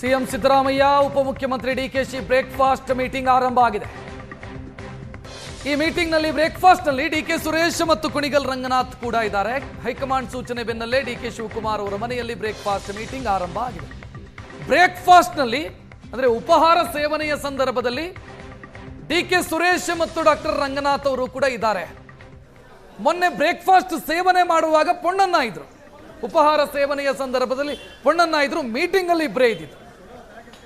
CM Siddaramaiah, ಉಪಮುಖ್ಯಮಂತ್ರಿ DKShi breakfast meeting ಆರಂಭ ಆಗಿದೆ. ಈ ಮೀಟಿಂಗ್ನಲ್ಲಿ ಬ್ರೇಕ್ಫಾಸ್ಟ್ನಲ್ಲಿ ಡಿಕೆ ಸುರೇಶ್ ಮತ್ತು ಕುಣಿಗಲ್ ರಂಗನಾಥ್ ಕೂಡ ಇದ್ದಾರೆ. ಹೈಕಮಾಂಡ್ ಸೂಚನೆ ಬೆನ್ನಲ್ಲೇ ಡಿಕೆ ಶಿವಕುಮಾರ್ ಅವರ ಮನೆಯಲ್ಲಿ ಬ್ರೇಕ್ಫಾಸ್ಟ್ ಮೀಟಿಂಗ್ ಆರಂಭ ಆಗಿದೆ. ಬ್ರೇಕ್ಫಾಸ್ಟ್ನಲ್ಲಿ, ಅಂದರೆ ಉಪಹಾರ ಸೇವನೆಯ ಸಂದರ್ಭದಲ್ಲಿ ಡಿಕೆ ಸುರೇಶ್ ಮತ್ತು ಡಾಕ್ಟರ್ ರಂಗನಾಥ್ ಅವರು ಕೂಡ ಇದ್ದಾರೆ. ಮೊನ್ನೆ ಬ್ರೇಕ್ಫಾಸ್ಟ್ ಸೇವನೆ ಮಾಡುವಾಗ ಪೊಣ್ಣನ್ನ ಇದ್ರು. ಉಪಹಾರ ಸೇವನೆಯ ಸಂದರ್ಭದಲ್ಲಿ ಪೊಣ್ಣನ್ನ ಇದ್ರು ಮೀಟಿಂಗ್ ಅಲ್ಲಿ ಇಬ್ಬರೇ ಇದ್ದಿದ್ದು.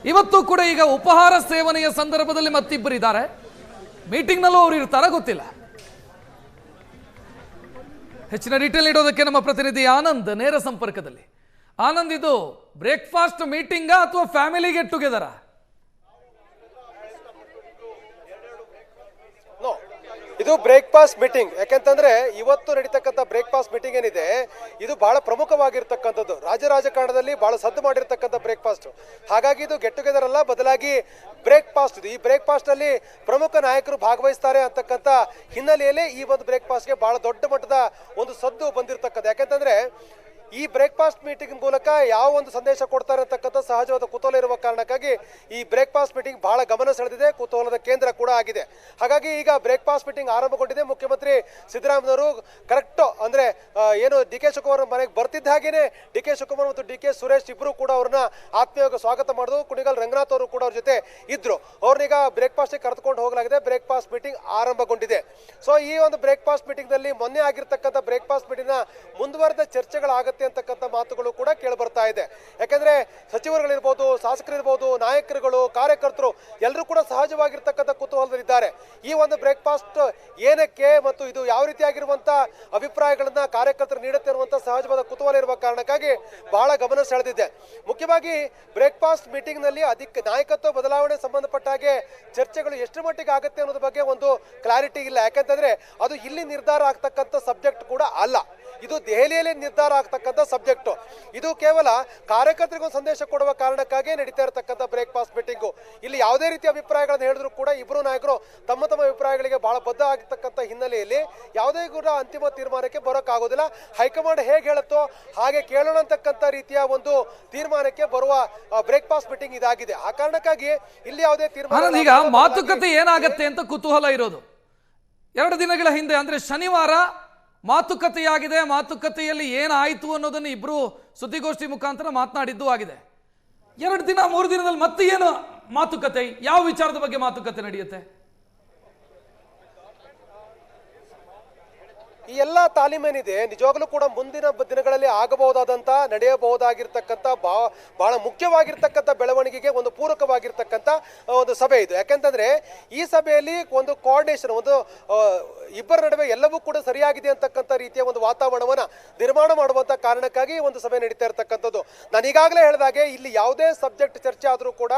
ಇವತ್ತು ಕೂಡ ಈಗ ಉಪಹಾರ ಸೇವನೆಯ ಸಂದರ್ಭದಲ್ಲಿ ಮತ್ತಿಬ್ಬರು ಇದ್ದಾರೆ. ಮೀಟಿಂಗ್ನಲ್ಲೂ ಅವರು ಇರ್ತಾರ ಗೊತ್ತಿಲ್ಲ. ಹೆಚ್ಚಿನ ಡೀಟೇಲ್ ಇಡೋದಕ್ಕೆ ನಮ್ಮ ಪ್ರತಿನಿಧಿ ಆನಂದ್ ನೇರ ಸಂಪರ್ಕದಲ್ಲಿ. ಆನಂದ್, ಇದು ಬ್ರೇಕ್ಫಾಸ್ಟ್ ಮೀಟಿಂಗಾ ಅಥವಾ ಫ್ಯಾಮಿಲಿ ಗೆಟ್ ಟುಗೆದರಾ ಇದು ಬ್ರೇಕ್ಫಾಸ್ಟ್ ಮೀಟಿಂಗ್ ಯಾಕೆಂತಂದ್ರೆ ಇವತ್ತು ನಡೀತಕ್ಕಂಥ ಬ್ರೇಕ್ಫಾಸ್ಟ್ ಮೀಟಿಂಗ್ ಏನಿದೆ, ಇದು ಬಹಳ ಪ್ರಮುಖವಾಗಿರ್ತಕ್ಕಂಥದ್ದು. ರಾಜ ರಾಜಕಾರಣದಲ್ಲಿ ಬಹಳ ಸದ್ದು ಮಾಡಿರ್ತಕ್ಕಂಥ ಬ್ರೇಕ್ಫಾಸ್ಟ್ ಹಾಗಾಗಿ ಇದು ಗೆಟ್ ಟುಗೆದರ್ ಅಲ್ಲ, ಬದಲಾಗಿ ಬ್ರೇಕ್ಫಾಸ್ಟ್ ಇದು ಈ ಬ್ರೇಕ್ಫಾಸ್ಟ್ ಅಲ್ಲಿ ಪ್ರಮುಖ ನಾಯಕರು ಭಾಗವಹಿಸ್ತಾರೆ ಅಂತಕ್ಕಂಥ ಹಿನ್ನೆಲೆಯಲ್ಲಿ ಈ ಒಂದು ಬ್ರೇಕ್ಫಾಸ್ಟ್ಗೆ ಬಹಳ ದೊಡ್ಡ ಮಟ್ಟದ ಒಂದು ಸದ್ದು ಬಂದಿರತಕ್ಕಂಥ ಯಾಕೆಂತಂದ್ರೆ ಈ ಬ್ರೇಕ್ಫಾಸ್ಟ್ ಮೀಟಿಂಗ್ ಮೂಲಕ ಯಾವ ಒಂದು ಸಂದೇಶ ಕೊಡ್ತಾರೆ ಅಂತಕ್ಕಂಥ ಸಹಜವಾದ ಕುತೂಹಲ ಇರುವ ಕಾರಣಕ್ಕಾಗಿ ಈ ಬ್ರೇಕ್ಫಾಸ್ಟ್ ಮೀಟಿಂಗ್ ಬಹಳ ಗಮನ ಸೆಳೆದಿದೆ, ಕುತೂಹಲದ ಕೇಂದ್ರ ಕೂಡ ಆಗಿದೆ. ಹಾಗಾಗಿ ಈಗ ಬ್ರೇಕ್ಫಾಸ್ಟ್ ಮೀಟಿಂಗ್ ಆರಂಭಗೊಂಡಿದೆ, ಮುಖ್ಯಮಂತ್ರಿ ಸಿದ್ದರಾಮಯ್ಯವರು ಕರೆಕ್ಟ್ ಅಂದ್ರೆ ಏನು ಡಿ ಕೆ ಶಿವಕುಮಾರ್ ಮನೆಗೆ ಬರ್ತಿದ್ದ ಹಾಗೇನೆ ಡಿ ಕೆ ಶಿವಕುಮಾರ್ ಮತ್ತು ಡಿ ಕೆ ಸುರೇಶ್ ಇಬ್ಬರು ಕೂಡ ಅವ್ರನ್ನ ಆತ್ಮೀಯವಾಗಿ ಸ್ವಾಗತ ಮಾಡಿದ್ರು. ಕುಣಿಗಲ್ ರಂಗನಾಥ್ ಅವರು ಕೂಡ ಅವ್ರ ಜೊತೆ ಇದ್ರು. ಅವ್ರನ್ನೀಗ ಬ್ರೇಕ್ಫಾಸ್ಟ್ ಕರೆದುಕೊಂಡು ಹೋಗಲಾಗಿದೆ. ಬ್ರೇಕ್ಫಾಸ್ಟ್ ಮೀಟಿಂಗ್ ಆರಂಭಗೊಂಡಿದೆ. ಸೊ ಈ ಒಂದು ಬ್ರೇಕ್ಫಾಸ್ಟ್ ಮೀಟಿಂಗ್ನಲ್ಲಿ ಮೊನ್ನೆ ಆಗಿರ್ತಕ್ಕಂಥ ಬ್ರೇಕ್ಫಾಸ್ಟ್ ಮೀಟಿಂಗ್ನ ಮುಂದುವರೆದ ಚರ್ಚೆಗಳಾಗತ್ತೆ ಅಂತಕ್ಕಂಥ ಮಾತುಗಳು ಕೂಡ ಕೇಳಿ ಬರ್ತಾ ಇದೆ. ಯಾಕಂದ್ರೆ ಸಚಿವರುಗಳಿರ್ಬೋದು, ಶಾಸಕರಿರ್ಬೋದು, ನಾಯಕರುಗಳು, ಕಾರ್ಯಕರ್ತರು ಎಲ್ಲರೂ ಕೂಡ ಸಹಜವಾಗಿರ್ತಕ್ಕಂಥ ಕುತೂಹಲದಲ್ಲಿದ್ದಾರೆ. ಈ ಒಂದು ಬ್ರೇಕ್ಫಾಸ್ಟ್ ಏನಕ್ಕೆ ಮತ್ತು ಇದು ಯಾವ ರೀತಿಯಾಗಿರುವಂಥ ಅಭಿಪ್ರಾಯಗಳನ್ನು ಕಾರ್ಯಕರ್ತರು ನೀಡುತ್ತೆ ಅನ್ನುವಂಥ ಸಹಜವಾದ ಕುತೂಹಲ ಇರುವ ಕಾರಣಕ್ಕಾಗಿ ಬಹಳ ಗಮನ ಸೆಳೆದಿದೆ. ಮುಖ್ಯವಾಗಿ ಬ್ರೇಕ್ಫಾಸ್ಟ್ ಮೀಟಿಂಗ್ನಲ್ಲಿ ಅಧಿಕ ನಾಯಕತ್ವ ಬದಲಾವಣೆ ಸಂಬಂಧಪಟ್ಟ ಹಾಗೆ ಚರ್ಚೆಗಳು ಎಷ್ಟು ಮಟ್ಟಿಗೆ ಆಗುತ್ತೆ ಅನ್ನೋದ್ರ ಬಗ್ಗೆ ಒಂದು ಕ್ಲಾರಿಟಿ ಇಲ್ಲ. ಯಾಕಂತಂದ್ರೆ ಅದು ಇಲ್ಲಿ ನಿರ್ಧಾರ ಆಗ್ತಕ್ಕಂಥ ಸಬ್ಜೆಕ್ಟ್ ಕೂಡ ಅಲ್ಲ. ಇದು ದೆಹಲಿಯಲ್ಲಿ ನಿರ್ಧಾರ ಆಗ್ತಕ್ಕಂಥ ಸಬ್ಜೆಕ್ಟ್. ಇದು ಕೇವಲ ಕಾರ್ಯಕರ್ತರಿಗೂ ಸಂದೇಶ ಕೊಡುವ ಕಾರಣಕ್ಕಾಗಿ ನಡೀತಾ ಇರತಕ್ಕಂಥ ಬ್ರೇಕ್ಫಾಸ್ಟ್ ಮೀಟಿಂಗು ಇಲ್ಲಿ ಯಾವುದೇ ರೀತಿಯ ಅಭಿಪ್ರಾಯಗಳನ್ನು ಹೇಳಿದ್ರು ಕೂಡ ಇಬ್ಬರು ನಾಯಕರು ತಮ್ಮ ತಮ್ಮ ಅಭಿಪ್ರಾಯಗಳಿಗೆ ಬಹಳ ಬದ್ಧ ಆಗಿರ್ತಕ್ಕಂಥ ಹಿನ್ನೆಲೆಯಲ್ಲಿ ಯಾವುದೇ ಕೂಡ ಅಂತಿಮ ತೀರ್ಮಾನಕ್ಕೆ ಬರೋಕ್ಕಾಗೋದಿಲ್ಲ. ಹೈಕಮಾಂಡ್ ಹೇಗೆ ಹೇಳುತ್ತೋ ಹಾಗೆ ಕೇಳೋಣ ಅಂತಕ್ಕಂಥ ರೀತಿಯ ಒಂದು ತೀರ್ಮಾನಕ್ಕೆ ಬರುವ ಬ್ರೇಕ್ಫಾಸ್ಟ್ ಮೀಟಿಂಗ್ ಇದಾಗಿದೆ. ಆ ಕಾರಣಕ್ಕಾಗಿ ಇಲ್ಲಿ ಯಾವುದೇ ತೀರ್ಮಾನ ಈಗ ಮಾತುಕತೆ ಏನಾಗುತ್ತೆ ಅಂತ ಕುತೂಹಲ ಇರೋದು. ಎರಡು ದಿನಗಳ ಹಿಂದೆ ಅಂದ್ರೆ ಶನಿವಾರ ಮಾತುಕತೆಯಾಗಿದೆ, ಮಾತುಕತೆಯಲ್ಲಿ ಏನಾಯಿತು ಅನ್ನೋದನ್ನು ಇಬ್ಬರು ಸುದ್ದಿಗೋಷ್ಠಿ ಮುಖಾಂತರ ಮಾತನಾಡಿದ್ದು ಆಗಿದೆ. ಎರಡು ದಿನ, ಮೂರು ದಿನದಲ್ಲಿ ಮತ್ತೆ ಏನು ಮಾತುಕತೆ? ಯಾವ ವಿಚಾರದ ಬಗ್ಗೆ ಮಾತುಕತೆ ನಡೆಯುತ್ತೆ? ಈ ಎಲ್ಲ ತಾಲೀಮೇನಿದೆ ನಿಜವಾಗ್ಲೂ ಕೂಡ ಮುಂದಿನ ದಿನಗಳಲ್ಲಿ ಆಗಬಹುದಾದಂತ ನಡೆಯಬಹುದಾಗಿರ್ತಕ್ಕಂಥ ಬಾ ಬಹಳ ಮುಖ್ಯವಾಗಿರ್ತಕ್ಕಂಥ ಬೆಳವಣಿಗೆಗೆ ಒಂದು ಪೂರಕವಾಗಿರ್ತಕ್ಕಂಥ ಒಂದು ಸಭೆ ಇದು. ಯಾಕೆಂತಂದ್ರೆ ಈ ಸಭೆಯಲ್ಲಿ ಒಂದು ಕೋಆರ್ಡಿನೇಷನ್ ಒಂದು ಇಬ್ಬರ ನಡುವೆ ಎಲ್ಲವೂ ಕೂಡ ಸರಿಯಾಗಿದೆ ಅಂತಕ್ಕಂಥ ರೀತಿಯ ಒಂದು ವಾತಾವರಣವನ್ನ ನಿರ್ಮಾಣ ಮಾಡುವಂತ ಕಾರಣಕ್ಕಾಗಿ ಒಂದು ಸಭೆ ನಡೀತಾ ಇರತಕ್ಕಂಥದ್ದು. ನಾನು ಈಗಾಗಲೇ ಹೇಳಿದಾಗೆ ಇಲ್ಲಿ ಯಾವುದೇ ಸಬ್ಜೆಕ್ಟ್ ಚರ್ಚೆ ಆದರೂ ಕೂಡ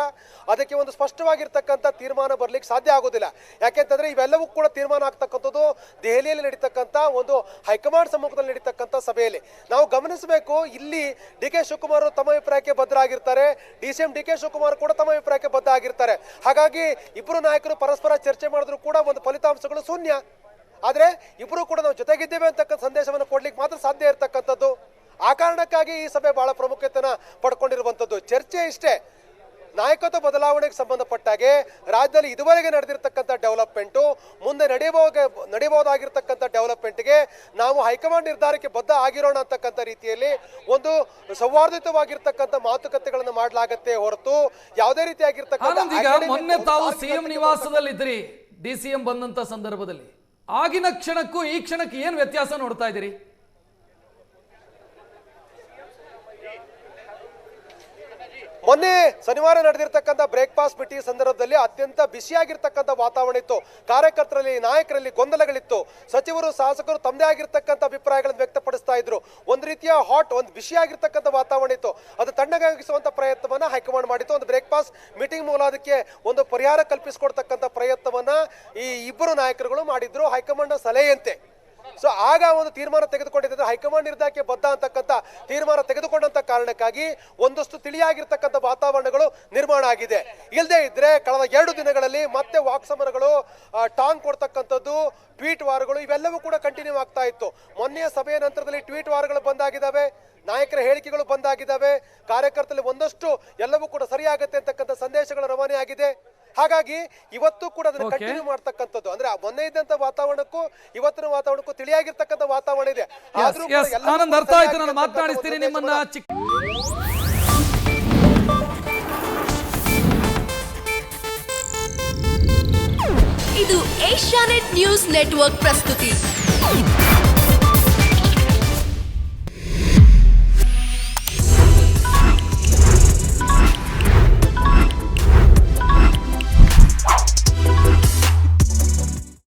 ಅದಕ್ಕೆ ಒಂದು ಸ್ಪಷ್ಟವಾಗಿರ್ತಕ್ಕಂಥ ತೀರ್ಮಾನ ಬರ್ಲಿಕ್ಕೆ ಸಾಧ್ಯ ಆಗೋದಿಲ್ಲ. ಯಾಕೆಂತಂದ್ರೆ ಇವೆಲ್ಲವೂ ಕೂಡ ತೀರ್ಮಾನ ಆಗ್ತಕ್ಕಂಥದ್ದು ದೆಹಲಿಯಲ್ಲಿ ನಡೀತಕ್ಕಂಥ ಒಂದು ಹೈಕಮಾಂಡ್ ಸಮ್ಮುಖದಲ್ಲಿ ನಡೀತಕ್ಕಂಥ ಸಭೆಯಲ್ಲಿ. ನಾವು ಗಮನಿಸಬೇಕು, ಇಲ್ಲಿ ಡಿ ಕೆ ಶಿವಕುಮಾರ್ ತಮ್ಮ ಅಭಿಪ್ರಾಯಕ್ಕೆ ಬದ್ಧರಾಗಿರ್ತಾರೆ. D C M D K Shivakumar ಕೂಡ ತಮ್ಮ ಅಭಿಪ್ರಾಯಕ್ಕೆ ಬದ್ಧ ಆಗಿರ್ತಾರೆ. ಹಾಗಾಗಿ ಇಬ್ಬರು ನಾಯಕರು ಪರಸ್ಪರ ಚರ್ಚೆ ಮಾಡಿದ್ರು ಕೂಡ ಒಂದು ಫಲಿತಾಂಶಗಳು ಶೂನ್ಯ. ಆದರೆ ಇಬ್ಬರು ಕೂಡ ನಾವು ಜೊತೆಗಿದ್ದೇವೆ ಅಂತಕ್ಕಂಥ ಸಂದೇಶವನ್ನು ಕೊಡ್ಲಿಕ್ಕೆ ಮಾತ್ರ ಸಾಧ್ಯ ಇರತಕ್ಕಂಥದ್ದು. ಆ ಕಾರಣಕ್ಕಾಗಿ ಈ ಸಭೆ ಬಹಳ ಪ್ರಾಮುಖ್ಯತೆಯನ್ನು ಪಡ್ಕೊಂಡಿರುವಂಥದ್ದು. ಚರ್ಚೆ ಇಷ್ಟೇ. ನಾಯಕತ್ವ ಬದಲಾವಣೆಗೆ ಸಂಬಂಧಪಟ್ಟಾಗೆ ರಾಜ್ಯದಲ್ಲಿ ಇದುವರೆಗೆ ನಡೆದಿರ್ತಕ್ಕಂಥ ಡೆವಲಪ್ಮೆಂಟು ಮುಂದೆ ನಡೆಯಬಹುದ ನಡೆಯಬಹುದಾಗಿರ್ತಕ್ಕಂಥ ಡೆವಲಪ್ಮೆಂಟ್ಗೆ ನಾವು ಹೈಕಮಾಂಡ್ ನಿರ್ಧಾರಕ್ಕೆ ಬದ್ಧ ಆಗಿರೋಣ ಅಂತಕ್ಕಂಥ ರೀತಿಯಲ್ಲಿ ಒಂದು ಸೌಹಾರ್ದಿತವಾಗಿರ್ತಕ್ಕಂಥ ಮಾತುಕತೆಗಳನ್ನು ಮಾಡಲಾಗತ್ತೆ ಹೊರತು ಯಾವುದೇ ರೀತಿಯಾಗಿರ್ತಕ್ಕಂಥ ಮೊನ್ನೆ ತಾವು ಸಿಎಂ ನಿವಾಸದಲ್ಲಿದ್ರಿ ಡಿ ಸಿ ಎಂ ಬಂದಂತ ಸಂದರ್ಭದಲ್ಲಿ. ಆಗಿನ ಕ್ಷಣಕ್ಕೂ ಈ ಕ್ಷಣಕ್ಕೆ ಏನ್ ವ್ಯತ್ಯಾಸ ನೋಡ್ತಾ ಇದ್ದೀರಿ? ಮೊನ್ನೆ ಶನಿವಾರ ನಡೆದಿರ್ತಕ್ಕಂಥ ಬ್ರೇಕ್ಫಾಸ್ಟ್ ಮೀಟಿಂಗ್ ಸಂದರ್ಭದಲ್ಲಿ ಅತ್ಯಂತ ಬಿಸಿಯಾಗಿರ್ತಕ್ಕಂಥ ವಾತಾವರಣ ಇತ್ತು. ಕಾರ್ಯಕರ್ತರಲ್ಲಿ, ನಾಯಕರಲ್ಲಿ ಗೊಂದಲಗಳಿತ್ತು. ಸಚಿವರು, ಶಾಸಕರು ತಮ್ಮದೇ ಆಗಿರ್ತಕ್ಕಂಥ ಅಭಿಪ್ರಾಯಗಳನ್ನು ವ್ಯಕ್ತಪಡಿಸ್ತಾ ಇದ್ರು. ಒಂದು ರೀತಿಯ ಹಾಟ್ ಒಂದು ಬಿಸಿಯಾಗಿರ್ತಕ್ಕಂಥ ವಾತಾವರಣ ಇತ್ತು. ಅದು ತಣ್ಣಗಾಗಿಸುವಂತ ಪ್ರಯತ್ನವನ್ನ ಹೈಕಮಾಂಡ್ ಮಾಡಿತ್ತು. ಒಂದು ಬ್ರೇಕ್ಫಾಸ್ಟ್ ಮೀಟಿಂಗ್ ಮೂಲ ಅದಕ್ಕೆ ಒಂದು ಪರಿಹಾರ ಕಲ್ಪಿಸಿಕೊಡ್ತಕ್ಕಂಥ ಪ್ರಯತ್ನವನ್ನ ಈ ಇಬ್ಬರು ನಾಯಕರುಗಳು ಮಾಡಿದ್ರು. ಹೈಕಮಾಂಡ್ ಸಲಹೆಯಂತೆ. ಸೊ ಆಗ ಒಂದು ತೀರ್ಮಾನ ತೆಗೆದುಕೊಂಡಿದ್ದ ಹೈಕಮಾಂಡ್ ನಿರ್ಧಾರಕ್ಕೆ ಬದ್ಧ ಅಂತಕ್ಕಂಥ ತೀರ್ಮಾನ ತೆಗೆದುಕೊಂಡಂತ ಕಾರಣಕ್ಕಾಗಿ ಒಂದಷ್ಟು ತಿಳಿಯಾಗಿರ್ತಕ್ಕಂಥ ವಾತಾವರಣಗಳು ನಿರ್ಮಾಣ ಆಗಿದೆ. ಇಲ್ಲದೆ ಇದ್ರೆ ಕಳೆದ ಎರಡು ದಿನಗಳಲ್ಲಿ ಮತ್ತೆ ವಾಕ್ ಸಮರಗಳು ಟಾಂಗ್ ಕೊಡ್ತಕ್ಕಂಥದ್ದು, ಟ್ವೀಟ್ ವಾರಗಳು ಇವೆಲ್ಲವೂ ಕೂಡ ಕಂಟಿನ್ಯೂ ಆಗ್ತಾ ಇತ್ತು. ಮೊನ್ನೆಯ ಸಭೆಯ ನಂತರದಲ್ಲಿ ಟ್ವೀಟ್ ವಾರಗಳು ಬಂದಾಗಿದ್ದಾವೆ, ನಾಯಕರ ಹೇಳಿಕೆಗಳು ಬಂದಾಗಿದ್ದಾವೆ, ಕಾರ್ಯಕರ್ತರಲ್ಲಿ ಒಂದಷ್ಟು ಎಲ್ಲವೂ ಕೂಡ ಸರಿಯಾಗುತ್ತೆ ಅಂತಕ್ಕಂಥ ಸಂದೇಶಗಳು ರವಾನೆ ಆಗಿದೆ. ಹಾಗಾಗಿ ಇವತ್ತು ಕೂಡ ಅದನ್ನು. ಕಂಟಿನ್ಯೂ ಮಾಡ್ತಕ್ಕಂಥದ್ದು. ಅಂದ್ರೆ ಆ ಮೊನ್ನೆ ಇದ್ದಂತ ವಾತಾವರಣಕ್ಕೂ ಇವತ್ತಿನ ವಾತಾವರಣಕ್ಕೂ ತಿಳಿಯಾಗಿರ್ತಕ್ಕಂಥ ವಾತಾವರಣ ಇದೆ. ಆದ್ರೂ ಆನಂದ್ ಅರ್ಥ ಆಯ್ತು ನಾನು ಮಾತನಾಡಿಸ್ತೀನಿ ನಿಮ್ಮನ್ನ ಚಿಕ್ಕ ಇದು ಏಷ್ಯಾನೆಟ್ ನ್ಯೂಸ್ ನೆಟ್ವರ್ಕ್ ಪ್ರಸ್ತುತಿ.